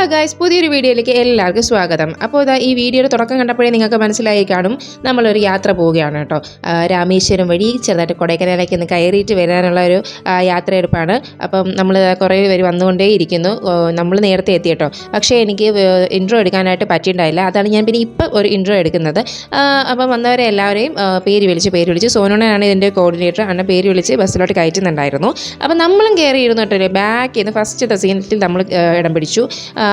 Hello guys പുതിയൊരു വീഡിയോയിലേക്ക് എല്ലാവർക്കും സ്വാഗതം. അപ്പോൾ ഇതാ ഈ വീഡിയോയുടെ തുടക്കം കണ്ടപ്പോഴേ നിങ്ങൾക്ക് മനസ്സിലായി കാണും നമ്മളൊരു യാത്ര പോവുകയാണ് കേട്ടോ. രാമേശ്വരം വഴി ചെറുതായിട്ട് കൊടൈക്കനാലേക്ക് ഒന്ന് കയറിയിട്ട് വരാനുള്ള ഒരു യാത്രയെടുപ്പാണ്. അപ്പം നമ്മൾ കുറേ പേര് വന്നുകൊണ്ടേ ഇരിക്കുന്നു. നമ്മൾ നേരത്തെ എത്തി കേട്ടോ. പക്ഷേ എനിക്ക് ഇൻട്രോ എടുക്കാനായിട്ട് പറ്റിയിട്ടുണ്ടായില്ല. അതാണ് ഞാൻ പിന്നെ ഇപ്പം ഒരു ഇൻട്രോ എടുക്കുന്നത്. അപ്പം വന്നവരെ എല്ലാവരെയും പേര് വിളിച്ച് പേര് വിളിച്ച്. സോനുണയാണ് ഇതിന്റെ കോർഡിനേറ്റർ അണ്ണൻ പേര് വിളിച്ച് ബസ്സിലോട്ട് കയറ്റുന്നുണ്ടായിരുന്നു. അപ്പം നമ്മളും കയറിയിരുന്നു കേട്ടോ. ബാക്കിൽ നിന്ന് ഫസ്റ്റത്തെ സീറ്റിൽ നമ്മൾ ഇടം പിടിച്ചു.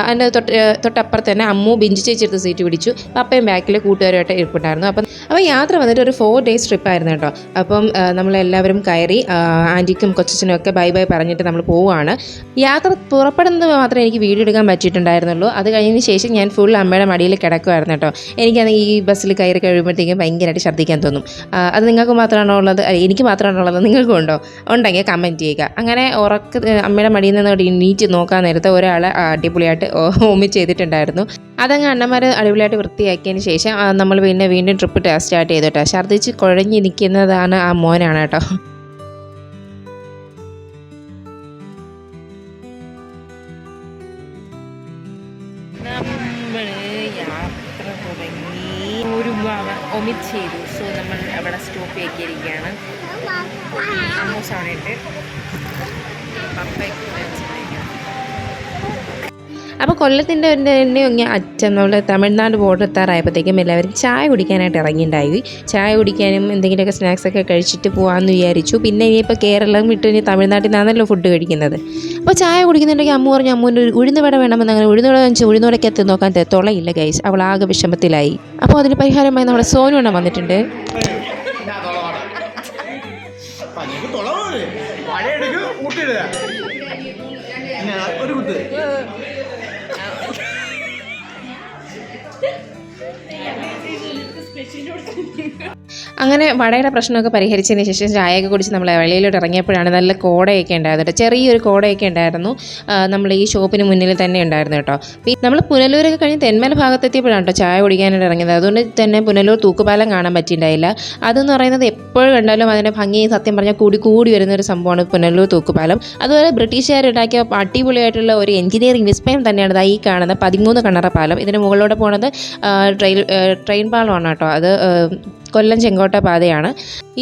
അതിന്റെ തൊട്ട് തൊട്ടപ്പുറത്ത് തന്നെ അമ്മു ബിഞ്ചി ചേച്ചിയെടുത്ത് സീറ്റ് പിടിച്ചു. പപ്പയും ബാക്കിൽ കൂട്ടുകാരുമായിട്ട് ഇരിപ്പുണ്ടായിരുന്നു. അപ്പം അപ്പോൾ യാത്ര വന്നിട്ട് ഒരു ഫോർ ഡേയ്സ് ട്രിപ്പായിരുന്നു കേട്ടോ. അപ്പം നമ്മളെല്ലാവരും കയറി ആന്റിക്കും കൊച്ചനും ഒക്കെ ബൈ ബൈ പറഞ്ഞിട്ട് നമ്മൾ പോവുകയാണ്. യാത്ര പുറപ്പെടുന്നത് മാത്രമേ എനിക്ക് വീഡിയോ എടുക്കാൻ പറ്റിയിട്ടുണ്ടായിരുന്നുള്ളൂ. അത് കഴിഞ്ഞതിന് ശേഷം ഞാൻ ഫുൾ അമ്മയുടെ മടിയിൽ കിടക്കുമായിരുന്നു കേട്ടോ. എനിക്കാണെങ്കിൽ ഈ ബസ്സിൽ കയറി കഴിയുമ്പോഴത്തേക്കും ഭയങ്കരമായിട്ട് ഛർദ്ദിക്കാൻ തോന്നും. അത് നിങ്ങൾക്ക് മാത്രമാണോ ഉള്ളത്? എനിക്ക് മാത്രമാണോ ഉള്ളത്? നിങ്ങൾക്കും ഉണ്ടോ? ഉണ്ടെങ്കിൽ കമന്റ് ചെയ്യുക. അങ്ങനെ ഉറക്ക അമ്മയുടെ മടിയിൽ നിന്ന് എണീറ്റ് നോക്കാൻ നേരത്തെ ഒരാൾ അടിപൊളിയായിട്ട് ഓമി ചെയ്തിട്ടുണ്ടായിരുന്നു. അതങ്ങ് അണ്ണന്മാർ അടിപൊളിയായിട്ട് വൃത്തിയാക്കിയതിന് ശേഷം നമ്മൾ പിന്നെ വീണ്ടും ട്രിപ്പ് സ്റ്റാർട്ട് ചെയ്തു കേട്ടോ. ഛർദ്ദിച്ച് കുഴഞ്ഞ് നിൽക്കുന്നതാണ് ആ മോനാണ് കേട്ടോ. അപ്പോൾ കൊല്ലത്തിന്റെ തന്നെ അച്ഛൻ നമ്മുടെ തമിഴ്നാട് ബോർഡർ എത്താറായപ്പോഴത്തേക്കും എല്ലാവരും ചായ കുടിക്കാനായിട്ട് ഇറങ്ങിയിട്ടുണ്ടായി ചായ കുടിക്കാനും എന്തെങ്കിലുമൊക്കെ സ്നാക്സ് ഒക്കെ കഴിച്ചിട്ട് പോകാമെന്ന് വിചാരിച്ചു. പിന്നെ ഇനിയിപ്പോൾ കേരളം വിട്ട് ഇനി തമിഴ്നാട്ടിൽ നിന്നാണല്ലോ ഫുഡ് കഴിക്കുന്നത്. അപ്പോൾ ചായ കുടിക്കുന്നുണ്ടെങ്കിൽ അമ്മ പറഞ്ഞു അമ്മൂന്റെ ഒരു ഉഴുന്ന് വട വേണമെന്ന് അങ്ങനെ ഉഴുന്ന് വെച്ചാൽ ഉഴുന്നുവടയ്ക്ക് എത്തി നോക്കാൻ തൊളയില്ല ഗൈസ് അവൾ ആകെ വിഷമത്തിലായി. അപ്പോൾ അതിന് പരിഹാരമായി നമ്മുടെ സോനു എണ്ണം വന്നിട്ടുണ്ട്. ഊട്ടിയിടുക. അങ്ങനെ വടയുടെ പ്രശ്നമൊക്കെ പരിഹരിച്ചതിന് ശേഷം ചായയൊക്കെ കുടിച്ച് നമ്മൾ വെളിയിലോട്ട് ഇറങ്ങിയപ്പോഴാണ് നല്ല കോടയൊക്കെ ഉണ്ടായിരുന്നു ചെറിയൊരു കോടയൊക്കെ ഉണ്ടായിരുന്നു. നമ്മൾ ഈ ഷോപ്പിന് മുന്നിൽ തന്നെ ഉണ്ടായിരുന്നു കേട്ടോ. നമ്മൾ പുനലൂരൊക്കെ കഴിഞ്ഞ് തെന്മല ഭാഗത്തെത്തിയപ്പോഴാണ് കേട്ടോ ചായ കുടിക്കാനായിട്ട് ഇറങ്ങിയത് അതുകൊണ്ട് തന്നെ പുനലൂർ തൂക്കുപാലം കാണാൻ പറ്റിയിട്ടുണ്ടായില്ല അതെന്ന് പറയുന്നത് എപ്പോഴും കണ്ടാലും അതിന്റെ ഭംഗി സത്യം പറഞ്ഞാൽ കൂടി കൂടി വരുന്ന ഒരു സംഭവമാണ് പുനലൂർ തൂക്കുപാലം. അതുപോലെ ബ്രിട്ടീഷുകാർ ഉണ്ടാക്കിയ അടിപൊളിയായിട്ടുള്ള ഒരു എഞ്ചിനീയറിംഗ് വിസ്മയം തന്നെയാണ് ഈ കാണുന്ന പതിമൂന്ന് കണ്ണറ പാലം. ഇതിന് മുകളിലൂടെ പോണത് ട്രെയിൻ ട്രെയിൻ പാലമാണ് കേട്ടോ. അത് കൊല്ലം ചെങ്കോട്ട പാതയാണ്.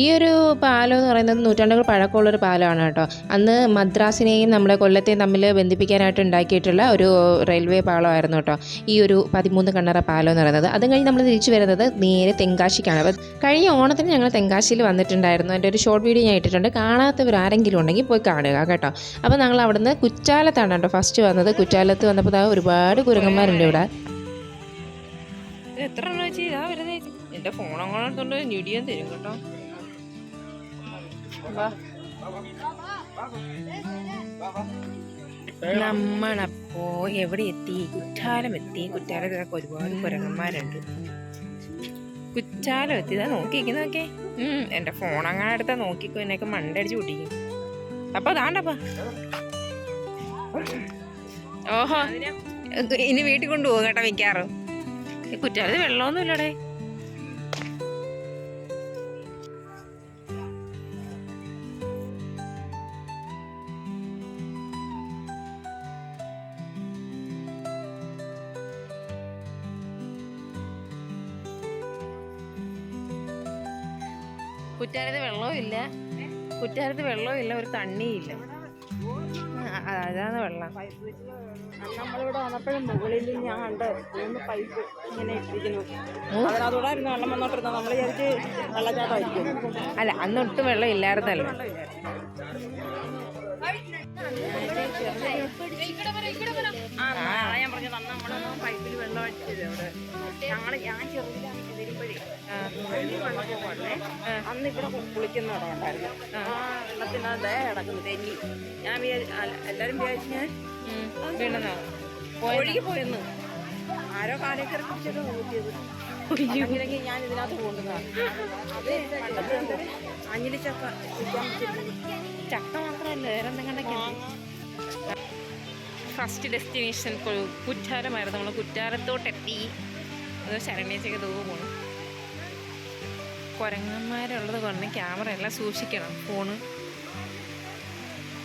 ഈ ഒരു പാലം എന്ന് പറയുന്നത് നൂറ്റാണ്ടുകൾ പഴക്കമുള്ളൊരു പാലമാണ് കേട്ടോ. അന്ന് മദ്രാസിനെയും നമ്മുടെ കൊല്ലത്തെയും തമ്മിൽ ബന്ധിപ്പിക്കാനായിട്ട് ഉണ്ടാക്കിയിട്ടുള്ള ഒരു റെയിൽവേ പാലമായിരുന്നു കേട്ടോ ഈ ഒരു പതിമൂന്ന് കണ്ണറ പാലം എന്ന് പറയുന്നത്. അതും കഴിഞ്ഞ് നമ്മൾ തിരിച്ചു വരുന്നത് നേരെ തെങ്കാശിക്കാണ്. അപ്പോൾ കഴിഞ്ഞ ഓണത്തിന് ഞങ്ങൾ തെങ്കാശിയിൽ വന്നിട്ടുണ്ടായിരുന്നു. എന്റെ ഒരു ഷോർട്ട് വീഡിയോ ഞാൻ ഇട്ടിട്ടുണ്ട്. കാണാത്തവർ ആരെങ്കിലും ഉണ്ടെങ്കിൽ പോയി കാണുക കേട്ടോ. അപ്പോൾ ഞങ്ങൾ അവിടുന്ന് കുറ്റാലത്താണ് കേട്ടോ ഫസ്റ്റ് വന്നത്. കുറ്റാലത്ത് വന്നപ്പോൾ ഒരുപാട് കുരങ്ങന്മാരുണ്ട് ഇവിടെ. എത്ര രൂപ ഇതാ വരുന്നത്? എന്റെ ഫോൺ അങ്ങനെ ഞെടിയാൻ തരും കേട്ടോ. നമ്മളപ്പോ എവിടെ എത്തി? കുറ്റാലം എത്തി. കുറ്റാലത്തൊക്കെ ഒരുപാട് കുരങ്ങന്മാരുണ്ട് കുറ്റാലം എത്തി. ഇതാ ഉം എന്റെ ഫോൺ അങ്ങനെ എടുത്താ നോക്കിക്കോ. എന്നൊക്കെ മണ്ടടിച്ച് കൂട്ടിക്കും അപ്പൊ അതാണ്ടപ്പാ ഓഹോ. ഇനി വീട്ടിൽ കൊണ്ടുപോകും കേട്ടോ മിക്കാറും കുറ്റാലത്ത് വെള്ളമൊന്നും ഇല്ലടേ കുറ്റാരത്ത് വെള്ളവുമില്ല വെള്ളവും ഇല്ല ഒരു തണ്ണിയില്ല അതാണ് വെള്ളം. നമ്മളിവിടെ വന്നപ്പോഴും മുകളിൽ ഞാൻ കണ്ട് മൂന്ന് പൈപ്പ് ഇങ്ങനെ ഇട്ടിരിക്കുന്നു. അതിനകത്തൂടെ ആയിരുന്നു വെള്ളം വന്നോണ്ടിരുന്നത്. നമ്മൾ വിചാരിച്ച് വെള്ളച്ചാട്ടമായിരിക്കും. അല്ല അന്ന് ഒട്ടും വെള്ളം ഇല്ലായിരുന്നല്ലോ. ആ ഞാൻ പറഞ്ഞു തന്നെ നമ്മളൊന്നും പൈപ്പിൽ വെള്ളം അടിച്ചത് അവിടെ ഞങ്ങൾ ഞാൻ ചെറുതിലാണ് അന്ന് ഇവിടെ കുളിക്കുന്ന ഇടം ഉണ്ടായിരുന്നു. ആ. വെള്ളത്തിനകത്ത് കിടക്കുന്നു തെന്നി. ഞാൻ എല്ലാരും വിചാരിച്ചു ഞാൻ ഒഴുകി പോയെന്ന്. ആരോ കാലേക്കറി പിടിച്ചത് ഊറ്റിയത് അല്ലെങ്കിൽ ഞാൻ ഇതിനകത്ത് കൊണ്ടുവന്നതാണ് അത് പണ്ടത്തെ എന്തൊരു അഞ്ഞിലി ചക്ക ചക്ക മാത്രമല്ല വേറെ എന്തെങ്കിലും ഫസ്റ്റ് ഡെസ്റ്റിനേഷൻ കുറ്റാരമായിരുന്നു. നമ്മൾ കുറ്റാരത്തോട്ടെത്തി. അത് ശരണേച്ചൊക്കെ തൂവ് പോണു. കുരങ്ങന്മാരുള്ളത് കൊണ്ട് ക്യാമറ എല്ലാം സൂക്ഷിക്കണം ഫോണ്.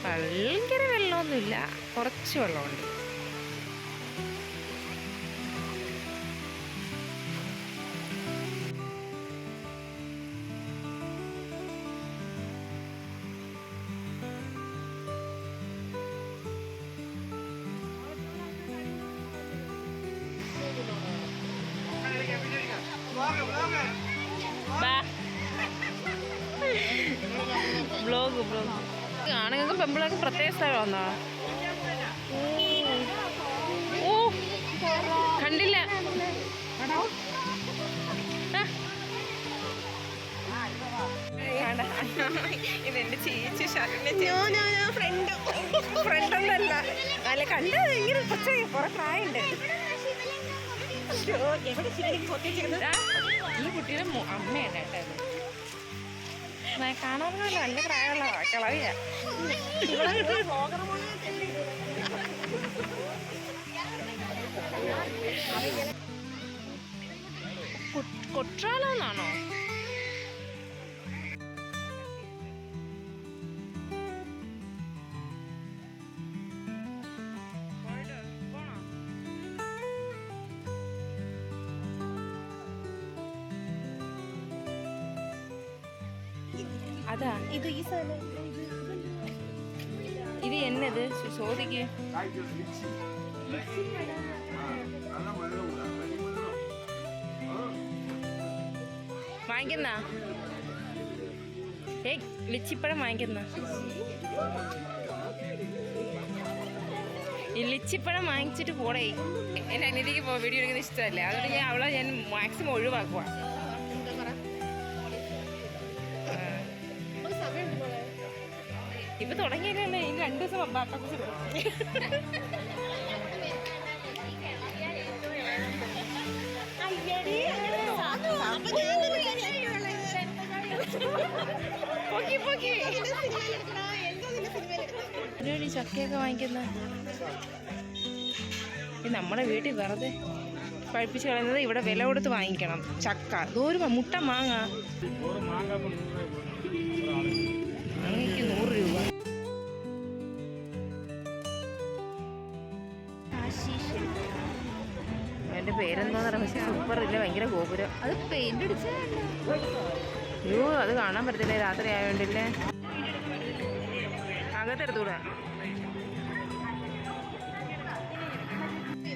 ഭയങ്കര വെള്ളമൊന്നുമില്ല കുറച്ച് വെള്ളമുണ്ട്. ഓ കണ്ടില്ല. ഇതെന്റെ ചേച്ചി ഫ്രണ്ട് ഫ്രണ്ട്. ഒന്നല്ല അല്ല കണ്ട ഭയങ്കര പച്ച കുറെ പ്രായമുണ്ട് ഈ കുട്ടിയുടെ അമ്മയാണ് കേട്ടത് കാണാൻ നല്ല പ്രായമുള്ള കിളവിയാ കൊട്രാലെന്നാണോ അതാ. ഇത് ഈ സ്ഥലം ഇത് എന്നത്? ചോദിക്ക് വാങ്ങിക്കുന്ന? ഏ ലിച്ചിപ്പഴം വാങ്ങിക്കുന്ന? ലിച്ചിപ്പഴം വാങ്ങിച്ചിട്ട് പോടേ. എന്റെ അനിയതിക്ക് പോ വീഡിയോ എടുക്കുന്ന ഇഷ്ടമല്ലേ. അതുകൊണ്ട് ഞാൻ അവളെ ഞാൻ മാക്സിമം ഒഴിവാക്കുക ഇപ്പൊ തുടങ്ങിയല്ലേ? ഇനി രണ്ടു ദിവസം ബാക്കപ്പ് ഒരു ചക്കയൊക്കെ വാങ്ങിക്കുന്ന നമ്മുടെ വീട്ടിൽ വെറുതെ പഴിപ്പിച്ച് കളയുന്നത് ഇവിടെ വില കൊടുത്ത് വാങ്ങിക്കണം. ചക്ക. ദൂരം മുട്ട മാങ്ങ. മാങ്ങയ്ക്ക് നൂറ് രൂപ. എന്റെ പേരെന്താന്ന് പറയാം സൂപ്പർ ഇല്ല. ഭയങ്കര ഗോപുരം. അത് പെയിന്റ് അടിച്ച അയ്യോ അത് കാണാൻ പറ്റത്തില്ല? രാത്രി ആയതുകൊണ്ടില്ലേ അകത്തെടുത്തൂടെ?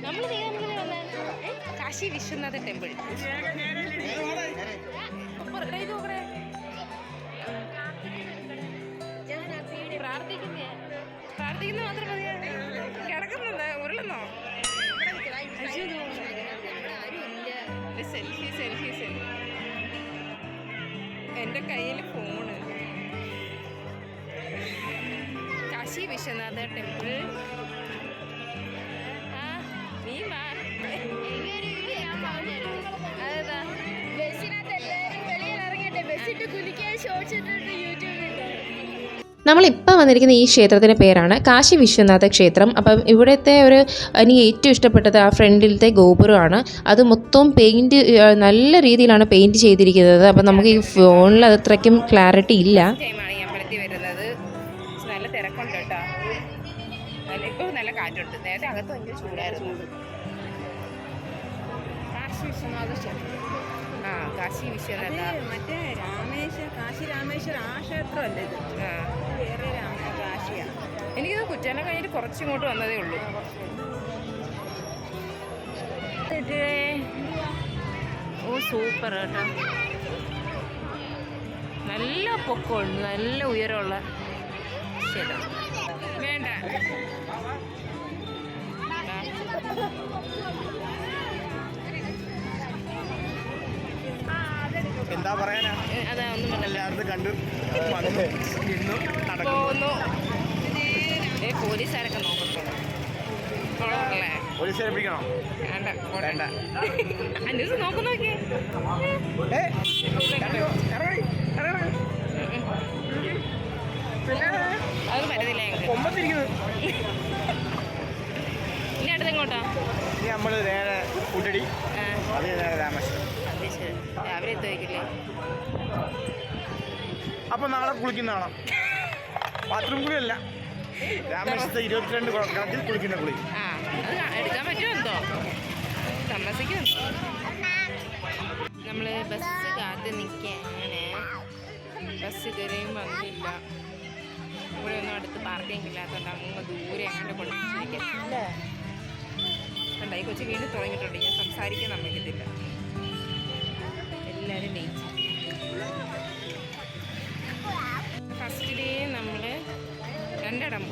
നമ്മൾ കാശി വിശ്വനാഥ ടെമ്പിൾ. പ്രാർത്ഥിക്കുന്നേ? പ്രാർത്ഥിക്കുന്ന മാത്രം മതിയാ? കിടക്കുന്നുണ്ട്? ഉരുളുന്നോ? സെൽഫി സെൽഫി സെൽഫി എന്റെ കയ്യിൽ ഫോണ് കാശി വിശ്വനാഥ ടെമ്പിൾ ആ നീ വാ. അതെന്താ? ബസ്സിനകത്ത് എല്ലാവരും വെളിയിൽ ഇറങ്ങിയിട്ട് ബസ്സിട്ട് കുലിക്കാൻ ഷോർട്സ് ഇട്ടിട്ട് യൂട്യൂബിൽ നമ്മളിപ്പോൾ വന്നിരിക്കുന്ന ഈ ക്ഷേത്രത്തിന്റെ പേരാണ് കാശി വിശ്വനാഥ ക്ഷേത്രം. അപ്പം ഇവിടുത്തെ ഒരു എനിക്ക് ഏറ്റവും ഇഷ്ടപ്പെട്ടത് ആ ഫ്രണ്ടിലത്തെ ഗോപുരമാണ്. അത് മൊത്തം പെയിന്റ് നല്ല രീതിയിലാണ് പെയിന്റ് ചെയ്തിരിക്കുന്നത്. അപ്പം നമുക്ക് ഈ ഫോണിൽ അത്രയ്ക്കും ക്ലാരിറ്റി ഇല്ല. നല്ല തിരക്കുണ്ട് കേട്ടോ. നല്ല ഇപ്പോൾ നല്ല കാറ്റുണ്ട്. നേരത്തെ അകത്ത് ഭയങ്കര ചൂടായിരുന്നു. കാശി വിശ്വനാഥ ആ കാശി വിശ്വനാഥ. മറ്റേ രാമേശ്വരം കാശി രാമേശ്വരം ആ ക്ഷേത്രമല്ലേ ഇത്? ആ. എനിക്കിത് കുറ്റേനെ കഴിഞ്ഞിട്ട് കുറച്ചിങ്ങോട്ട് വന്നതേ ഉള്ളൂ. ഓ സൂപ്പർ കേട്ടോ. നല്ല പൊക്കമുണ്ട് നല്ല ഉയരമുള്ള ശരി വേണ്ട. എന്താ പറയാനാ? അതാ ഒന്നും പറഞ്ഞില്ല. കണ്ടു. വന്നു. നിന്നു നടക്കുന്നു. ഏ പോലീസുകാരൊക്കെ നോക്കത്തുള്ളൂ പോലീസുകാരെ പിടിക്കണോ വേണ്ട വേണ്ട. അന്വേഷിച്ച് നോക്കു നോക്കിയേ. അത് പറ്റത്തില്ല ഇനി അടുത്ത് എങ്ങോട്ടാ? ഇനി നമ്മൾ നേരെ കുട്ടടി. അതേ നേരെ രാമേശ്വരം. രാവിലെ എത്തുമായിരിക്കില്ലേ അപ്പൊ നാളെ കുളിക്കുന്നതാണോ. ബാത്റൂം കുളിയല്ല രാമേശ്വരത്തെ ഇരുപത്തിരണ്ട് കണക്കിൽ കുളിക്കുന്ന കുളി. ആ അത് എടുക്കാൻ പറ്റുമെന്തോ താമസിക്കും നമ്മൾ ബസ് കാത്ത് നിൽക്കുകയാണ് ബസ് ഇതുവരെയും വന്നില്ല. ഇവിടെ ഒന്നും അടുത്ത് പാർക്കിംഗ് ഇല്ലാത്തതുകൊണ്ട് അങ്ങ് ദൂരെ അങ്ങോട്ട് കൊണ്ടുവച്ചിരിക്കാം കണ്ട ഈ കൊച്ചു വീണ്ടും തുടങ്ങിയിട്ടുണ്ട്. ഞാൻ സംസാരിക്കാൻ സമ്മതിക്കത്തില്ല. എല്ലാവരും ലേറ്റ്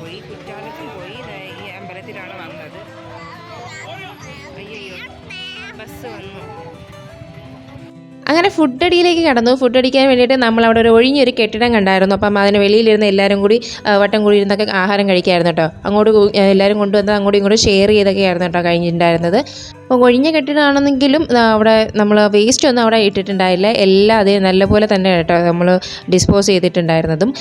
പോയി കുറ്റാലത്തും പോയി. ഈ അമ്പലത്തിലാണ് വന്നത്. അയ്യോ ബസ് വന്നു. അങ്ങനെ ഫുഡ് അടിയിലേക്ക് കടന്നു. ഫുഡ് അടിക്കാൻ വേണ്ടിയിട്ട് നമ്മൾ അവിടെ ഒരു ഒഴിഞ്ഞൊരു കെട്ടിടം കണ്ടായിരുന്നു. അപ്പം അതിന് വെളിയിലിരുന്ന് എല്ലാവരും കൂടി വട്ടം കൂടി ഇരുന്നൊക്കെ ആഹാരം കഴിക്കായിരുന്നു കേട്ടോ. അങ്ങോട്ട് എല്ലാവരും കൊണ്ടുവന്ന് അങ്ങോട്ടും ഇങ്ങോട്ടും ഷെയർ ചെയ്തൊക്കെ ആയിരുന്നു കേട്ടോ കഴിഞ്ഞിട്ടുണ്ടായിരുന്നത്. അപ്പോൾ ഒഴിഞ്ഞ കെട്ടിടമാണെന്നെങ്കിലും അവിടെ നമ്മൾ വേസ്റ്റ് ഒന്നും അവിടെ ഇട്ടിട്ടുണ്ടായില്ല. എല്ലാം അതേ നല്ലപോലെ തന്നെ കേട്ടോ നമ്മൾ ഡിസ്പോസ് ചെയ്തിട്ടുണ്ടായിരുന്നതും.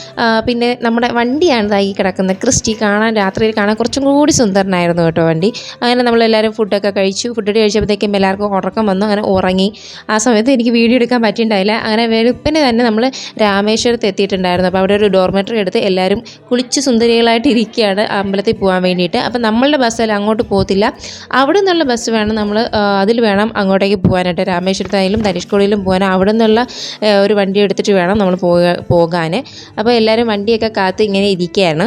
പിന്നെ നമ്മുടെ വണ്ടിയാണ് ഇതായി ഈ കിടക്കുന്നത്. ക്രിസ്റ്റി കാണാൻ രാത്രിയിൽ കാണാൻ കുറച്ചും കൂടി സുന്ദരനായിരുന്നു കേട്ടോ വണ്ടി. അങ്ങനെ നമ്മളെല്ലാവരും ഫുഡൊക്കെ കഴിച്ചു. ഫുഡ് കഴിച്ചപ്പോഴത്തേക്കും എല്ലാവർക്കും ഉറക്കം വന്നു. അങ്ങനെ ഉറങ്ങി. ആ സമയത്ത് എനിക്ക് വീഡിയോ എടുക്കാൻ പറ്റിയിട്ടുണ്ടായില്ല. അങ്ങനെ വെളുപ്പിന് തന്നെ നമ്മൾ രാമേശ്വരത്ത് എത്തിയിട്ടുണ്ടായിരുന്നു. അപ്പോൾ അവിടെ ഒരു ഡോർമെറ്ററി എടുത്ത് എല്ലാവരും കുളിച്ച് സുന്ദരികളായിട്ട് ഇരിക്കുകയാണ് അമ്പലത്തിൽ പോകാൻ വേണ്ടിയിട്ട്. അപ്പോൾ നമ്മളുടെ ബസ്സിൽ അങ്ങോട്ട് പോകത്തില്ല. അവിടെ നിന്നുള്ള ബസ് വേണം നമ്മൾ അതിൽ വേണം അങ്ങോട്ടേക്ക് പോകാനായിട്ട്. രാമേശ്വരത്തായാലും ധനുഷ്കോടിയിലും പോകാൻ അവിടെ നിന്നുള്ള ഒരു വണ്ടി എടുത്തിട്ട് വേണം നമ്മൾ പോകാൻ അപ്പോൾ എല്ലാവരും വണ്ടിയൊക്കെ കാത്ത് ഇങ്ങനെ ഇരിക്കുകയാണ്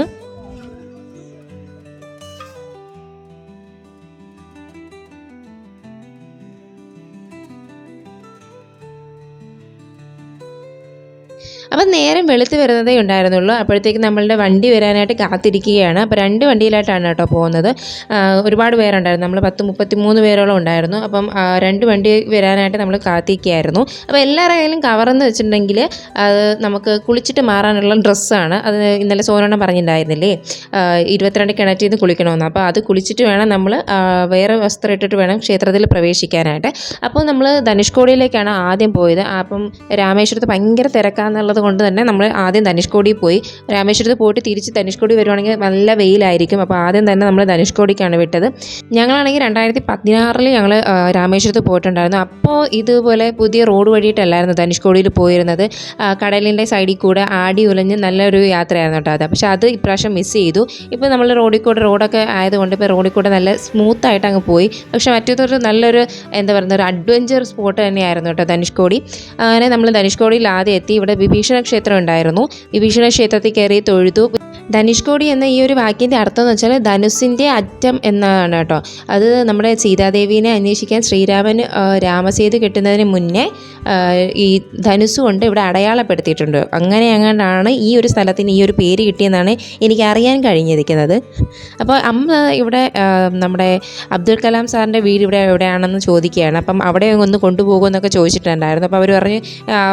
അപ്പം നേരം വെളുത്ത് വരുന്നതേ ഉണ്ടായിരുന്നുള്ളൂ. അപ്പോഴത്തേക്ക് നമ്മളുടെ വണ്ടി വരാനായിട്ട് കാത്തിരിക്കുകയാണ്. അപ്പോൾ രണ്ട് വണ്ടിയിലായിട്ടാണ് കേട്ടോ പോകുന്നത്. ഒരുപാട് പേരുണ്ടായിരുന്നു. നമ്മൾ പത്ത് മുപ്പത്തി മൂന്ന് പേരോളം ഉണ്ടായിരുന്നു. അപ്പം രണ്ട് വണ്ടി വരാനായിട്ട് നമ്മൾ കാത്തിരിക്കുകയായിരുന്നു. അപ്പോൾ എല്ലാവരുടെ കയ്യിലും കവറെന്ന് വെച്ചിട്ടുണ്ടെങ്കിൽ അത് നമുക്ക് കുളിച്ചിട്ട് മാറാനുള്ള ഡ്രസ്സാണ്. അത് ഇന്നലെ സോനോണം പറഞ്ഞിട്ടുണ്ടായിരുന്നില്ലേ? ഇരുപത്തിരണ്ട് കിണറ്റിൽ നിന്ന് കുളിക്കണമെന്ന്. അപ്പോൾ അത് കുളിച്ചിട്ട് വേണം നമ്മൾ വേറെ വസ്ത്രം ഇട്ടിട്ട് വേണം ക്ഷേത്രത്തിൽ പ്രവേശിക്കാനായിട്ട്. അപ്പോൾ നമ്മൾ ധനുഷ്കോടിയിലേക്കാണ് ആദ്യം പോയത്. അപ്പം രാമേശ്വരത്ത് ഭയങ്കര തിരക്കാന്നുള്ളത് കൊണ്ട് തന്നെ നമ്മൾ ആദ്യം ധനുഷ്കോടി പോയി. രാമേശ്വരത്ത് പോയിട്ട് തിരിച്ച് ധനുഷ്കോടി വരുവാണെങ്കിൽ നല്ല വെയിലായിരിക്കും. അപ്പോൾ ആദ്യം തന്നെ നമ്മൾ ധനുഷ്കോടിക്കാണ് വിട്ടത്. ഞങ്ങളാണെങ്കിൽ രണ്ടായിരത്തി പതിനാറിൽ ഞങ്ങൾ രാമേശ്വരത്ത് പോയിട്ടുണ്ടായിരുന്നു. അപ്പോൾ ഇതുപോലെ പുതിയ റോഡ് വഴിയിട്ടല്ലായിരുന്നു ധനുഷ്കോടിയിൽ പോയിരുന്നത്. കടലിന്റെ സൈഡിൽ കൂടെ ആടി ഉലഞ്ഞ് നല്ലൊരു യാത്രയായിരുന്നു കേട്ടോ അത്. പക്ഷേ അത് ഇപ്രാവശ്യം മിസ് ചെയ്തു. ഇപ്പോൾ നമ്മൾ റോഡിൽ കൂടെ റോഡൊക്കെ ആയതുകൊണ്ട് ഇപ്പോൾ റോഡിൽ കൂടെ നല്ല സ്മൂത്തായിട്ട് അങ്ങ് പോയി. പക്ഷേ മറ്റേതൊരു നല്ലൊരു എന്താ പറയുക ഒരു അഡ്വഞ്ചർ സ്പോട്ട് തന്നെയായിരുന്നു കേട്ടോ ധനുഷ്കോടി. അങ്ങനെ നമ്മൾ ധനുഷ്കോടിയിൽ ആദ്യം എത്തി. ഇവിടെ വിഭീഷണ ക്ഷേത്രം ഉണ്ടായിരുന്നു. വിഭീഷണ ക്ഷേത്രത്തിൽ കയറി തൊഴുതു. ധനുഷ്കോടി എന്ന ഈ ഒരു വാക്കിന്റെ അർത്ഥം എന്ന് വെച്ചാൽ ധനുസിന്റെ അറ്റം എന്നാണ് കേട്ടോ. അത് നമ്മുടെ സീതാദേവീനെ അന്വേഷിക്കാൻ ശ്രീരാമൻ രാമസേതു കെട്ടുന്നതിന് മുന്നേ ഈ ധനുസ് കൊണ്ട് ഇവിടെ അടയാളപ്പെടുത്തിയിട്ടുണ്ട്. അങ്ങനെ അങ്ങോട്ടാണ് ഈ ഒരു സ്ഥലത്തിന് ഈ ഒരു പേര് കിട്ടിയെന്നാണ് എനിക്ക് അറിയാൻ കഴിഞ്ഞിരിക്കുന്നത്. അപ്പോൾ അമ്മ ഇവിടെ നമ്മുടെ അബ്ദുൽ കലാം സാറിന്റെ വീട് ഇവിടെ എവിടെയാണെന്ന് ചോദിക്കുകയാണ്. അപ്പം അവിടെ ഒന്ന് കൊണ്ടുപോകുമെന്നൊക്കെ ചോദിച്ചിട്ടുണ്ടായിരുന്നു. അപ്പോൾ അവർ പറഞ്ഞ്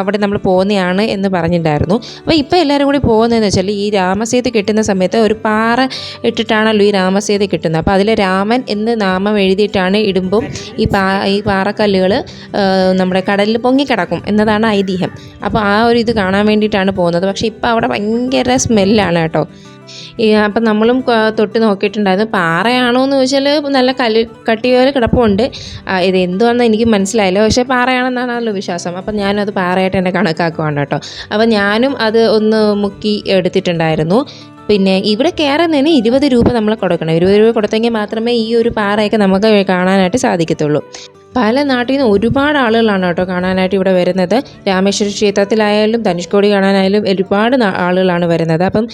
അവിടെ നമ്മൾ പോകുന്നതാണ് എന്ന് പറഞ്ഞിട്ടുണ്ടായിരുന്നു. അപ്പോൾ ഇപ്പോൾ എല്ലാവരും കൂടി പോകുന്നതെന്ന് വെച്ചാൽ ഈ രാമസേതു കിട്ടുന്ന സമയത്ത് ഒരു പാറ ഇട്ടിട്ടാണല്ലോ ഈ രാമസേതു കിട്ടുന്നത്. അപ്പോൾ അതിൽ രാമൻ എന്ന് നാമം എഴുതിയിട്ടാണ് ഇടുമ്പം ഈ പാ ഈ പാറക്കല്ലുകൾ നമ്മുടെ കടലിൽ പൊങ്ങിക്കിടക്കും എന്നതാണ് ഐതിഹ്യം. അപ്പോൾ ആ ഒരു ഇത് കാണാൻ വേണ്ടിയിട്ടാണ് പോകുന്നത്. പക്ഷേ ഇപ്പോൾ അവിടെ ഭയങ്കര സ്മെല്ലാണ് കേട്ടോ. അപ്പം നമ്മളും തൊട്ട് നോക്കിയിട്ടുണ്ടായിരുന്നു. പാറയാണോ എന്ന് ചോദിച്ചാൽ നല്ല കല്ല് കട്ടി പോലെ കിടപ്പുണ്ട് ഇത് എന്തുവാണെന്ന് എനിക്ക് മനസ്സിലായില്ല. പക്ഷേ പാറയാണെന്നാണല്ലോ വിശ്വാസം. അപ്പം ഞാനും അത് പാറയായിട്ട് എന്നെ കണക്കാക്കുവാണ് കേട്ടോ. അപ്പം ഞാനും അത് ഒന്ന് മുക്കി എടുത്തിട്ടുണ്ടായിരുന്നു. പിന്നെ ഇവിടെ കയറുന്നതിന് ഇരുപത് രൂപ നമ്മൾ കൊടുക്കണം. ഇരുപത് രൂപ കൊടുത്തെങ്കിൽ മാത്രമേ ഈ ഒരു പാറയൊക്കെ നമുക്ക് കാണാനായിട്ട് സാധിക്കത്തുള്ളൂ. പല നാട്ടിൽ നിന്ന് ഒരുപാട് ആളുകളാണ് കേട്ടോ കാണാനായിട്ട് ഇവിടെ വരുന്നത്. രാമേശ്വര ക്ഷേത്രത്തിലായാലും ധനുഷ്കോടി കാണാനായാലും ഒരുപാട് ആളുകളാണ് വരുന്നത്. അപ്പം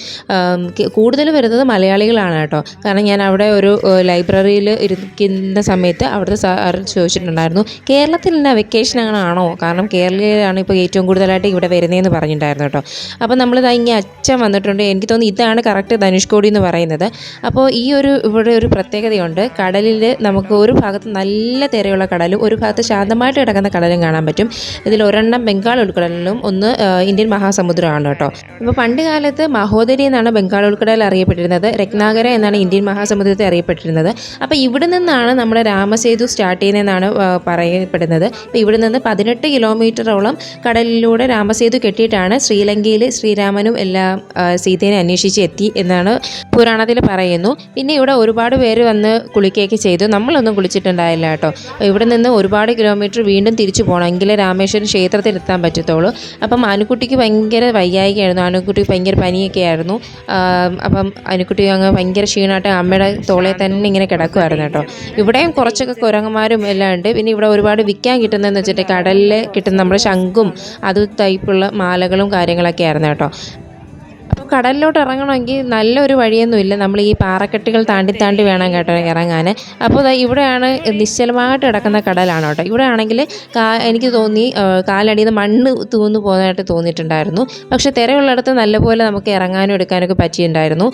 കൂടുതൽ വരുന്നത് മലയാളികളാണ് കേട്ടോ. കാരണം ഞാൻ അവിടെ ഒരു ലൈബ്രറിയിൽ ഇരിക്കുന്ന സമയത്ത് അവിടുത്തെ സാർ ചോദിച്ചിട്ടുണ്ടായിരുന്നു കേരളത്തിൽ തന്നെ വെക്കേഷൻ ആണോ കാരണം കേരളീയരാണ് ഇപ്പോൾ ഏറ്റവും കൂടുതലായിട്ട് ഇവിടെ വരുന്നതെന്ന് പറഞ്ഞിട്ടുണ്ടായിരുന്നു കേട്ടോ. അപ്പോൾ നമ്മളിതാ ഇങ്ങനെ അച്ഛൻ വന്നിട്ടുണ്ട്. എനിക്ക് തോന്നുന്നു ഇതാണ് കറക്റ്റ് ധനുഷ്കോടി എന്ന് പറയുന്നത്. അപ്പോൾ ഈ ഒരു ഇവിടെ ഒരു പ്രത്യേകതയുണ്ട്. കടലിൽ നമുക്ക് ഒരു ഭാഗത്ത് നല്ല തിരയുള്ള കടലും ഒരു ഭാഗത്ത് ശാന്തമായിട്ട് കിടക്കുന്ന കടലും കാണാൻ പറ്റും. ഇതിൽ ഒരെണ്ണം ബംഗാൾ ഉൾക്കടലിലും ഒന്ന് ഇന്ത്യൻ മഹാസമുദ്രമാണ് കേട്ടോ. ഇപ്പോൾ പണ്ട് കാലത്ത് മഹോദരി എന്നാണ് ബംഗാൾ ഉൾക്കടൽ അറിയപ്പെട്ടിരുന്നത് രത്നാകര എന്നാണ് ഇന്ത്യൻ മഹാസമുദ്രത്തെ അറിയപ്പെട്ടിരുന്നത്. അപ്പോൾ ഇവിടെ നിന്നാണ് നമ്മുടെ രാമസേതു സ്റ്റാർട്ട് ചെയ്യുന്നതെന്നാണ് പറയപ്പെടുന്നത്. അപ്പോൾ ഇവിടെ നിന്ന് പതിനെട്ട് കിലോമീറ്ററോളം കടലിലൂടെ രാമസേതു കെട്ടിയിട്ടാണ് ശ്രീലങ്കയിൽ ശ്രീരാമനും എല്ലാം സീതയെ അന്വേഷിച്ച് എത്തി എന്നാണ് പുരാണത്തിൽ പറയുന്നു. പിന്നെ ഇവിടെ ഒരുപാട് പേര് വന്ന് കുളിക്കുകയൊക്കെ ചെയ്തു. നമ്മളൊന്നും കുളിച്ചിട്ടുണ്ടായില്ല കേട്ടോ. ഇവിടെ ഒരുപാട് കിലോമീറ്റർ വീണ്ടും തിരിച്ചു പോകണം എങ്കിലേ രാമേശ്വരം ക്ഷേത്രത്തിൽ എത്താൻ പറ്റത്തുള്ളൂ. അപ്പം അനുക്കുട്ടിക്ക് ഭയങ്കര വയ്യായികയായിരുന്നു. അനുക്കുട്ടി ഭയങ്കര പനിയൊക്കെ ആയിരുന്നു അപ്പം അനുക്കുട്ടി അങ്ങ് ഭയങ്കര ക്ഷീണമായിട്ട് അമ്മയുടെ തോളെ തന്നെ ഇങ്ങനെ കിടക്കുമായിരുന്നു കേട്ടോ. ഇവിടെയും കുറച്ചൊക്കെ കുരങ്ങന്മാരും എല്ലാം ഉണ്ട്. പിന്നെ ഇവിടെ ഒരുപാട് വിൽക്കാൻ കിട്ടുന്നതെന്ന് വെച്ചിട്ട് കടലിൽ കിട്ടുന്ന നമ്മുടെ ശംഖും അത് ടൈപ്പുള്ള മാലകളും കാര്യങ്ങളൊക്കെ ആയിരുന്നു കേട്ടോ. അപ്പോൾ കടലിലോട്ട് ഇറങ്ങണമെങ്കിൽ നല്ലൊരു വഴിയൊന്നുമില്ല. നമ്മൾ ഈ പാറക്കെട്ടുകൾ താണ്ടി താണ്ടി വേണം കേട്ടോ ഇറങ്ങാൻ. അപ്പോൾ ഇവിടെയാണ് നിശ്ചലമായിട്ട് കിടക്കുന്ന കടലാണ് കേട്ടോ. ഇവിടെ ആണെങ്കിൽ കാ എനിക്ക് തോന്നി കാലടിയിൽ നിന്ന് മണ്ണ് തൂന്നു പോകുന്നതായിട്ട് തോന്നിയിട്ടുണ്ടായിരുന്നു. പക്ഷേ തിരയുള്ളിടത്ത് നല്ലപോലെ നമുക്ക് ഇറങ്ങാനും എടുക്കാനൊക്കെ പറ്റിയിട്ടുണ്ടായിരുന്നു.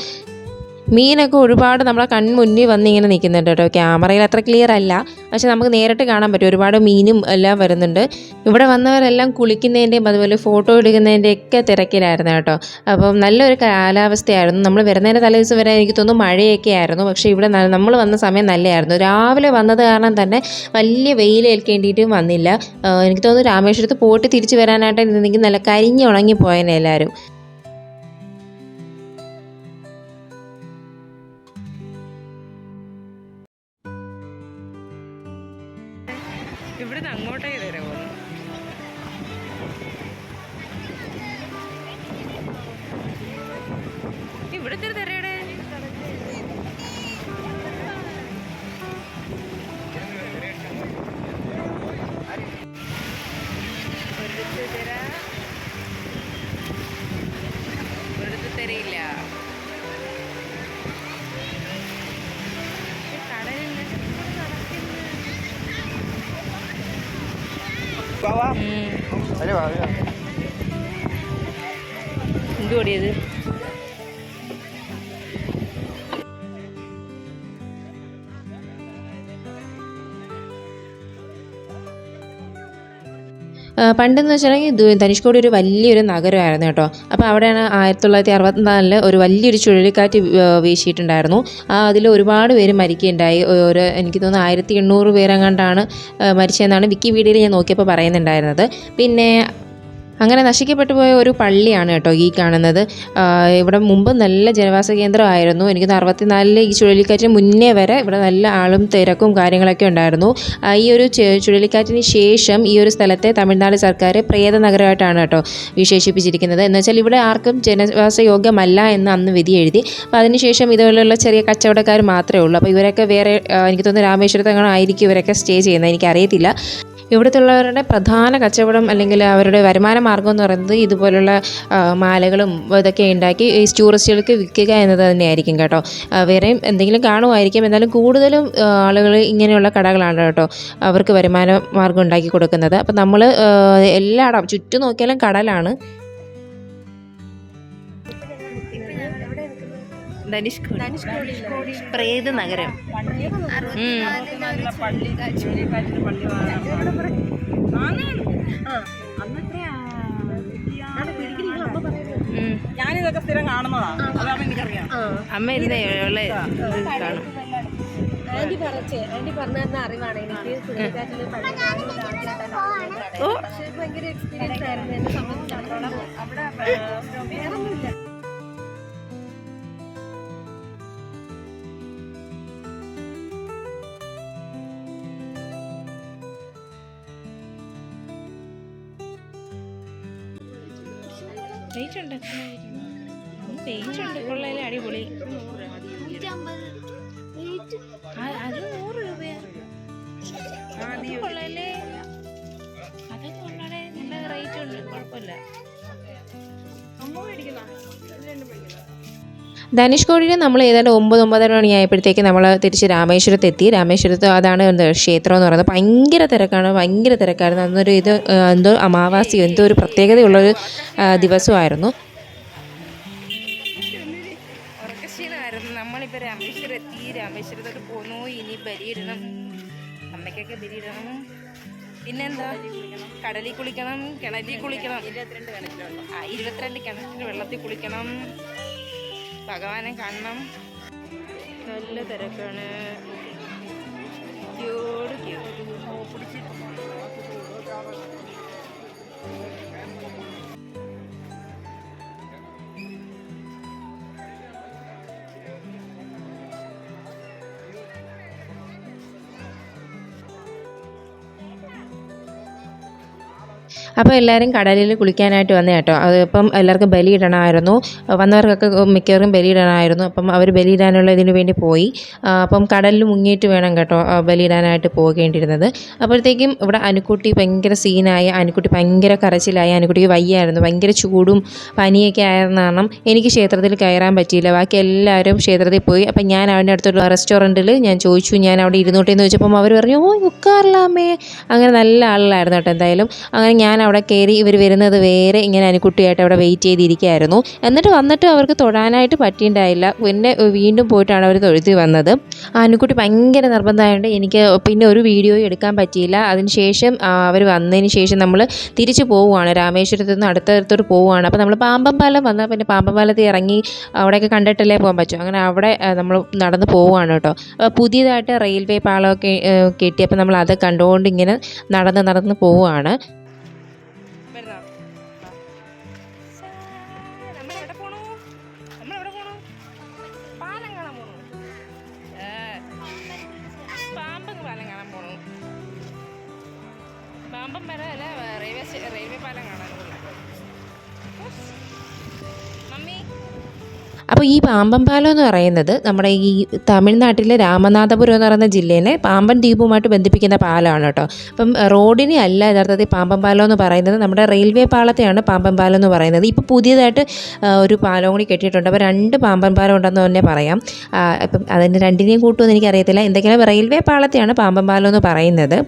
മീനൊക്കെ ഒരുപാട് നമ്മളെ കൺമുന്നിൽ വന്ന് ഇങ്ങനെ നിൽക്കുന്നുണ്ട് കേട്ടോ. ക്യാമറയിൽ അത്ര ക്ലിയർ അല്ല. പക്ഷെ നമുക്ക് നേരിട്ട് കാണാൻ പറ്റും. ഒരുപാട് മീനും എല്ലാം വരുന്നുണ്ട്. ഇവിടെ വന്നവരെല്ലാം കുളിക്കുന്നതിന്റെയും അതുപോലെ ഫോട്ടോ എടുക്കുന്നതിന്റെയും ഒക്കെ തിരക്കിലായിരുന്നു കേട്ടോ. അപ്പം നല്ലൊരു കാലാവസ്ഥയായിരുന്നു. നമ്മൾ വരുന്നതിന്റെ തലേദിവസം വരെ എനിക്ക് തോന്നുന്നു മഴയൊക്കെ ആയിരുന്നു. പക്ഷേ ഇവിടെ നമ്മൾ വന്ന സമയം നല്ലതായിരുന്നു. രാവിലെ വന്നത് കാരണം തന്നെ വലിയ വെയിലേൽക്കേണ്ടിയിട്ടും വന്നില്ല. എനിക്ക് തോന്നുന്നു രാമേശ്വരത്ത് പോയിട്ട് തിരിച്ചു വരാനായിട്ട് എന്തെങ്കിലും നല്ല കരിഞ്ഞ് ഉണങ്ങി പോയേനെ എല്ലാവരും. വാ, വാ. അരെ വാ, പണ്ടെന്ന് വെച്ചിട്ടുണ്ടെങ്കിൽ ധനുഷ്കോടി ഒരു വലിയൊരു നഗരമായിരുന്നു കേട്ടോ. അപ്പോൾ അവിടെയാണ് ആയിരത്തി തൊള്ളായിരത്തി അറുപത്തിനാലിൽ ഒരു വലിയൊരു ചുഴലിക്കാറ്റ് വീശിയിട്ടുണ്ടായിരുന്നു. അതിൽ ഒരുപാട് പേര് മരിക്കുകയുണ്ടായി. ഒരു എനിക്ക് തോന്നുന്നു ആയിരത്തി എണ്ണൂറ് പേരെങ്ങാണ്ടാണ് മരിച്ചതെന്നാണ് വിക്കിപീഡിയയിൽ ഞാൻ നോക്കിയപ്പോൾ പറയുന്നുണ്ടായിരുന്നത്. പിന്നെ അങ്ങനെ നശിക്കപ്പെട്ടു പോയ ഒരു പള്ളിയാണ് കേട്ടോ ഈ കാണുന്നത്. ഇവിടെ മുമ്പ് നല്ല ജനവാസ കേന്ദ്രമായിരുന്നു. എനിക്ക് അറുപത്തിനാലിലെ ഈ ചുഴലിക്കാറ്റിന് മുന്നേ വരെ ഇവിടെ നല്ല ആളും തിരക്കും കാര്യങ്ങളൊക്കെ ഉണ്ടായിരുന്നു. ഈ ഒരു ചുഴലിക്കാറ്റിന് ശേഷം ഈ ഒരു സ്ഥലത്തെ തമിഴ്നാട് സർക്കാർ പ്രേത നഗരമായിട്ടാണ് കേട്ടോ വിശേഷിപ്പിച്ചിരിക്കുന്നത്. എന്ന് വെച്ചാൽ ഇവിടെ ആർക്കും ജനവാസ യോഗ്യമല്ല എന്ന് അന്ന് വിധി എഴുതി. അപ്പോൾ അതിനുശേഷം ഇതുപോലുള്ള ചെറിയ കച്ചവടക്കാർ മാത്രമേ ഉള്ളൂ. അപ്പോൾ ഇവരൊക്കെ വേറെ എനിക്ക് തോന്നുന്നു രാമേശ്വരത്തങ്ങനെ ആയിരിക്കും ഇവരൊക്കെ സ്റ്റേ ചെയ്യുന്നത്. എനിക്കറിയത്തില്ല. ഇവിടുത്തുള്ളവരുടെ പ്രധാന കച്ചവടം അല്ലെങ്കിൽ അവരുടെ വരുമാന മാർഗം എന്ന് പറയുന്നത് ഇതുപോലുള്ള മാലകളും ഇതൊക്കെ ഉണ്ടാക്കി ഈ ടൂറിസ്റ്റുകൾക്ക് വിൽക്കുക എന്നത് തന്നെയായിരിക്കും കേട്ടോ. വേറെയും എന്തെങ്കിലും കാണുമായിരിക്കും. എന്നാലും കൂടുതലും ആളുകൾ ഇങ്ങനെയുള്ള കടകളാണ് കേട്ടോ അവർക്ക് വരുമാന മാർഗം ഉണ്ടാക്കി കൊടുക്കുന്നത്. അപ്പം നമ്മൾ എല്ലായിടം ചുറ്റും നോക്കിയാലും കടലാണ്. ധനുഷ്കോടി. പ്രേത നഗരം. ഞാനിതൊക്കെ സ്ഥിരം കാണുന്നതാണ് അതാണ് എനിക്കറിയാം. അമ്മ ഇരുന്നേ ഉള്ള കാണും. ആന്റി പറച്ചേ ആന്റി പറഞ്ഞു തന്ന അറിവാണ്. എനിക്ക് ഭയങ്കര എക്സ്പീരിയൻസ് ആയിരുന്നു. എന്നെ സംബന്ധിച്ചിടത്തോളം അവിടെ വേറൊന്നുമില്ല. വെയിറ്റ് ഉണ്ട് വെയിറ്റ് ഉണ്ട് കൊള്ളയിലെ അടിപൊളി അത് നൂറ് രൂപയാ. കൊള്ളയിലെ അതൊക്കെ കൊള്ളാടെ നല്ല റേറ്റ് ഉണ്ട്. കുഴപ്പമില്ല. ധനുഷ്കോടിയിൽ നമ്മൾ ഏതാണ്ട് ഒമ്പത് ഒമ്പതര മണിയായപ്പോഴത്തേക്ക് നമ്മൾ തിരിച്ച് രാമേശ്വരത്ത് എത്തി രാമേശ്വരത്ത് അതാണ് ക്ഷേത്രം എന്ന് പറയുന്നത്. ഭയങ്കര തിരക്കാണ് ഭയങ്കര തിരക്കായിരുന്നു. അന്നൊരു ഇത് എന്തോ അമാവാസി എന്തോ ഒരു പ്രത്യേകതയുള്ളൊരു ദിവസമായിരുന്നു. നമ്മളിപ്പോൾ രാമേശ്വരം എത്തി പോന്നു. ഇനി ബലിയിടണം. അമ്മയ്ക്കൊക്കെ ബലിയിടണം. പിന്നെന്താ? കടലിൽ കുളിക്കണം കിണറ്റിൽ കുളിക്കണം. ആ ഇരുപത്തിരണ്ട് കിണറ്റിൽ വെള്ളത്തിൽ കുളിക്കണം. ഭഗവാനെ കാണണം. നല്ല തിരക്കാണ്. ക്യൂട് ക്യൂ അപ്പോൾ എല്ലാവരും കടലിൽ കുളിക്കാനായിട്ട് വന്ന കേട്ടോ. അത് ഇപ്പം എല്ലാവർക്കും ബലിയിടണമായിരുന്നു. വന്നവർക്കൊക്കെ മിക്കവർക്കും ബലിയിടണമായിരുന്നു. അപ്പം അവർ ബലിയിടാനുള്ള ഇതിന് വേണ്ടി പോയി. അപ്പം കടലിൽ മുങ്ങിയിട്ട് വേണം കേട്ടോ ബലിയിടാനായിട്ട് പോകേണ്ടിയിരുന്നത്. അപ്പോഴത്തേക്കും ഇവിടെ അനുക്കുട്ടി ഭയങ്കര സീനായി അനുക്കുട്ടി ഭയങ്കര കരച്ചിലായി അനുക്കുട്ടിക്ക് വയ്യായിരുന്നു. ഭയങ്കര ചൂടും പനിയൊക്കെ ആയിരുന്ന കാരണം എനിക്ക് ക്ഷേത്രത്തിൽ കയറാൻ പറ്റിയില്ല. ബാക്കി എല്ലാവരും ക്ഷേത്രത്തിൽ പോയി. അപ്പം ഞാൻ അവന്റെ അടുത്തൊരു റെസ്റ്റോറന്റിൽ ഞാൻ ചോദിച്ചു ഞാൻ അവിടെ ഇരുന്നോട്ടെ എന്ന് ചോദിച്ചപ്പം അവർ പറഞ്ഞു ഓ ഉക്കാറില്ല അമ്മേ. അങ്ങനെ നല്ല ആളിലായിരുന്നു കേട്ടോ എന്തായാലും. അങ്ങനെ ഞാൻ അവിടെ കയറി ഇവർ വരുന്നത് വേറെ ഇങ്ങനെ അനുക്കുട്ടിയായിട്ട് അവിടെ വെയിറ്റ് ചെയ്തിരിക്കുകയായിരുന്നു. എന്നിട്ട് വന്നിട്ട് അവർക്ക് തൊഴാനായിട്ട് പറ്റിയിട്ടുണ്ടായില്ല പിന്നെ വീണ്ടും പോയിട്ടാണ് അവർ തൊഴുതി വന്നത്. അനുക്കുട്ടി ഭയങ്കര നിർബന്ധമായതുകൊണ്ട് എനിക്ക് പിന്നെ ഒരു വീഡിയോ എടുക്കാൻ പറ്റിയില്ല. അതിനുശേഷം അവർ വന്നതിന് ശേഷം നമ്മൾ തിരിച്ചു പോവുകയാണ് രാമേശ്വരത്ത് നിന്ന് അടുത്തടുത്തോട്ട് പോവുകയാണ് അപ്പോൾ നമ്മൾ പാമ്പം പാലം വന്നാൽ പിന്നെ പാമ്പം പാലത്തിൽ ഇറങ്ങി അവിടെയൊക്കെ കണ്ടിട്ടല്ലേ പോകാൻ പറ്റും. അങ്ങനെ അവിടെ നമ്മൾ നടന്ന് പോവുകയാണ് കേട്ടോ. അപ്പോൾ പുതിയതായിട്ട് റെയിൽവേ പാളമൊക്കെ കെട്ടിയപ്പോൾ നമ്മൾ അത് കണ്ടുകൊണ്ട് ഇങ്ങനെ നടന്ന് നടന്ന് പോവുകയാണ് അപ്പോൾ ഈ പാമ്പൻ പാലം എന്ന് പറയുന്നത് നമ്മുടെ ഈ തമിഴ്നാട്ടിലെ രാമനാഥപുരം എന്ന് പറയുന്ന ജില്ലേനെ പാമ്പൻ ദ്വീപുമായിട്ട് ബന്ധിപ്പിക്കുന്ന പാലമാണ് കേട്ടോ. അപ്പം റോഡിനെ അല്ല യഥാർത്ഥത്തിൽ പാമ്പൻ പാലം എന്ന് പറയുന്നത് നമ്മുടെ റെയിൽവേ പാളത്തെയാണ് പാമ്പൻ പാലം എന്ന് പറയുന്നത്. ഇപ്പോൾ പുതിയതായിട്ട് ഒരു പാലം കൂടി കെട്ടിയിട്ടുണ്ട്. അപ്പോൾ രണ്ട് പാമ്പൻ പാലം ഉണ്ടെന്ന് തന്നെ പറയാം. അപ്പം അതിന്റെ രണ്ടിനെയും കൂട്ടുമെന്ന് എനിക്കറിയത്തില്ല. എന്തെങ്കിലും റെയിൽവേ പാളത്തെയാണ് പാമ്പൻ പാലം എന്ന് പറയുന്നത്.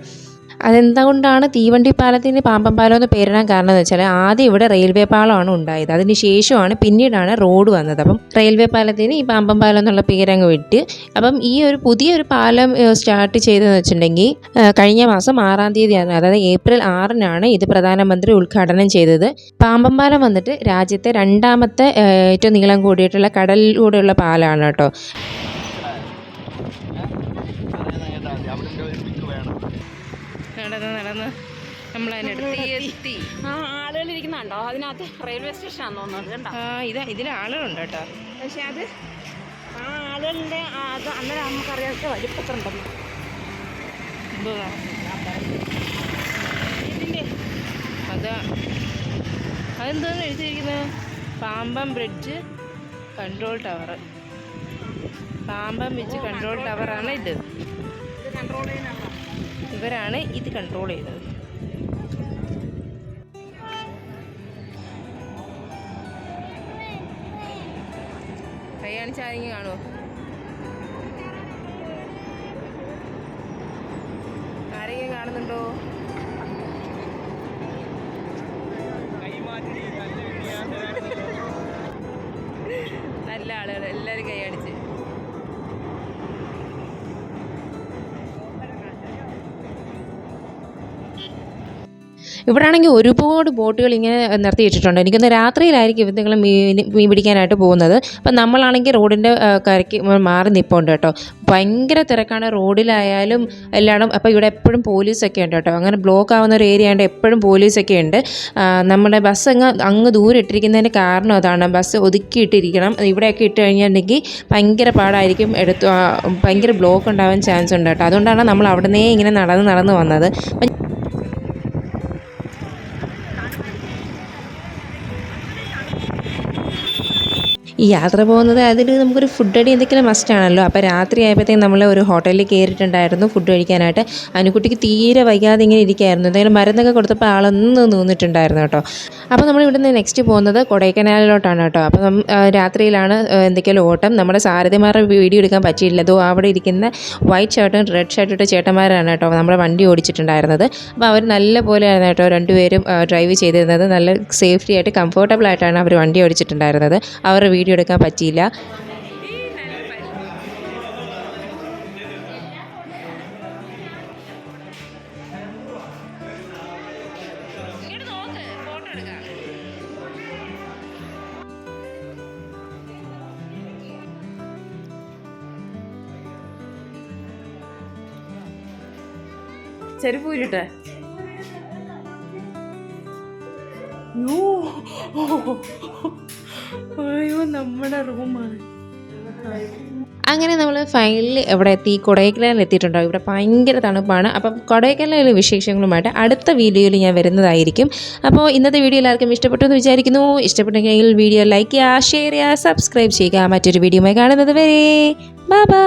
അതെന്തുകൊണ്ടാണ് തീവണ്ടി പാലത്തിന് പാമ്പൻ പാലം എന്ന് പേരിടാൻ കാരണം എന്ന് വെച്ചാൽ ആദ്യം ഇവിടെ റെയിൽവേ പാലമാണ് ഉണ്ടായത്. അതിന് ശേഷമാണ് പിന്നീടാണ് റോഡ് വന്നത്. അപ്പം റെയിൽവേ പാലത്തിന് ഈ പാമ്പൻ പാലം എന്നുള്ള പേരങ്ങ് വിട്ട് അപ്പം ഈ ഒരു പുതിയൊരു പാലം സ്റ്റാർട്ട് ചെയ്തതെന്ന് വെച്ചിട്ടുണ്ടെങ്കിൽ കഴിഞ്ഞ മാസം ആറാം തീയതിയാണ്. അതായത് ഏപ്രിൽ ആറിനാണ് ഇത് പ്രധാനമന്ത്രി ഉദ്ഘാടനം ചെയ്തത്. പാമ്പൻ പാലം വന്നിട്ട് രാജ്യത്തെ രണ്ടാമത്തെ ഏറ്റവും നീളം കൂടിയിട്ടുള്ള കടലിലൂടെയുള്ള പാലമാണ് കേട്ടോ. നടന്ന് നടന്ന് നമ്മൾ അതിനടുത്ത് എത്തി. ആ ആളുകൾ ഇരിക്കുന്നുണ്ടോ അതിനകത്ത് റെയിൽവേ സ്റ്റേഷനാന്ന് തോന്നുന്നത് കണ്ടോ? ആ ഇതാ ഇതിൽ ആളുകളുണ്ട് കേട്ടോ. പക്ഷെ അത് ആ ആളുകളുടെ അത് അന്നേരം നമുക്കറിയാത്ത വലിപ്പത്തുണ്ടെന്ന് ഇതിന്റെ അതാ. അതെന്തോന്ന് എഴുതിയിരിക്കുന്നത് Pamban bridge control tower Pamban bridge control ടവറാണ് ഇത്. കൺട്രോൾ ചെയ്യാനുള്ള ഇവരാണ് ഇത് കൺട്രോൾ ചെയ്തത്. കൈ കാണിച്ച് ആരെങ്കിലും കാണുമോ ആരെങ്കിലും കാണുന്നുണ്ടോ നല്ല ആളുകൾ എല്ലാവരും കൈ കാണിച്ച് ഇവിടെ ആണെങ്കിൽ ഒരുപാട് ബോട്ടുകൾ ഇങ്ങനെ നിർത്തി വെച്ചിട്ടുണ്ട്. എനിക്കൊന്ന് രാത്രിയിലായിരിക്കും ഇവന്തെങ്കിലും മീൻ മീൻ പിടിക്കാനായിട്ട് പോകുന്നത്. അപ്പം നമ്മളാണെങ്കിൽ റോഡിന്റെ കരയ്ക്ക് മാറി നിൽപ്പുണ്ട് കേട്ടോ. ഭയങ്കര തിരക്കാണ്. റോഡിലായാലും എല്ലായിടും അപ്പോൾ ഇവിടെ എപ്പോഴും പോലീസൊക്കെ ഉണ്ട് കേട്ടോ. അങ്ങനെ ബ്ലോക്ക് ആവുന്ന ഒരു ഏരിയ ആയതുകൊണ്ട് എപ്പോഴും പോലീസൊക്കെ ഉണ്ട്. നമ്മുടെ ബസ് അങ്ങ് അങ്ങ് ദൂരെ ഇട്ടിരിക്കുന്നതിന്റെ കാരണം അതാണ്. ബസ് ഒതുക്കിയിട്ടിരിക്കണം ഇവിടെയൊക്കെ ഇട്ട് കഴിഞ്ഞിട്ടുണ്ടെങ്കിൽ ഭയങ്കര പാടായിരിക്കും. എടുത്തു ഭയങ്കര ബ്ലോക്ക് ഉണ്ടാവാൻ ചാൻസ് ഉണ്ട് കേട്ടോ. അതുകൊണ്ടാണ് നമ്മൾ അവിടെ നിന്നേ ഇങ്ങനെ നടന്ന് നടന്ന് വന്നത്. ഈ യാത്ര പോകുന്നത് അതിൽ നമുക്കൊരു ഫുഡ് അടി എന്തെങ്കിലും മസ്റ്റ് ആണല്ലോ. അപ്പോൾ രാത്രി ആയപ്പോഴത്തേക്കും നമ്മൾ ഒരു ഹോട്ടലിൽ കയറിയിട്ടുണ്ടായിരുന്നു ഫുഡ് കഴിക്കാനായിട്ട്. അനുക്കുട്ടിക്ക് തീരെ വയ്യാതെ ഇങ്ങനെ ഇരിക്കുകയായിരുന്നു എന്തെങ്കിലും മരുന്നൊക്കെ കൊടുത്തപ്പോൾ ആളൊന്ന് നിന്നിട്ടുണ്ടായിരുന്നു കേട്ടോ. അപ്പോൾ നമ്മൾ ഇവിടുന്ന് നെക്സ്റ്റ് പോകുന്നത് കൊടൈക്കനാലിലോട്ടാണ് കേട്ടോ. അപ്പം രാത്രിയിലാണ് എന്തൊക്കെയാലും ഓട്ടം. നമ്മുടെ സാരഥിമാരുടെ വീഡിയോ എടുക്കാൻ പറ്റിയില്ല. അതോ അവിടെ ഇരിക്കുന്ന വൈറ്റ് ഷർട്ടും റെഡ് ഷർട്ടും ഇട്ട ചേട്ടന്മാരാണ് കേട്ടോ നമ്മുടെ വണ്ടി ഓടിച്ചിട്ടുണ്ടായിരുന്നത്. അപ്പോൾ അവർ നല്ല പോലെയായിരുന്നു കേട്ടോ രണ്ടുപേരും ഡ്രൈവ് ചെയ്തിരുന്നത്. നല്ല സേഫ്റ്റി ആയിട്ട് കംഫർട്ടബിൾ ആയിട്ടാണ് അവർ വണ്ടി ഓടിച്ചിട്ടുണ്ടായിരുന്നത്. അവരുടെ വീഡിയോ എടുക്കാൻ പറ്റിയില്ല. ഇങ്ങോട്ട് നോക്ക് ഫോട്ടോ എടുക്കാം ചെരുപ്പ് ഊരിട്ടെ അയ്യോ നമ്മുടെ റൂമാണ് അങ്ങനെ നമ്മൾ ഫൈനലി എവിടെ എത്തി കൊടൈക്കനാലിൽ എത്തിയിട്ടുണ്ടോ? ഇവിടെ ഭയങ്കര തണുപ്പാണ്. അപ്പം കൊടൈക്കനാലിലെ വിശേഷങ്ങളുമായിട്ട് അടുത്ത വീഡിയോയിൽ ഞാൻ വരുന്നതായിരിക്കും. അപ്പോൾ ഇന്നത്തെ വീഡിയോ എല്ലാവർക്കും ഇഷ്ടപ്പെട്ടു എന്ന് വിചാരിക്കുന്നു. ഇഷ്ടപ്പെട്ടെങ്കിൽ വീഡിയോ ലൈക്ക് ചെയ്യുക ഷെയർ ചെയ്യുക സബ്സ്ക്രൈബ് ചെയ്യുക. മറ്റൊരു വീഡിയോയുമായി കാണുന്നത് വരെ ബൈ ബൈ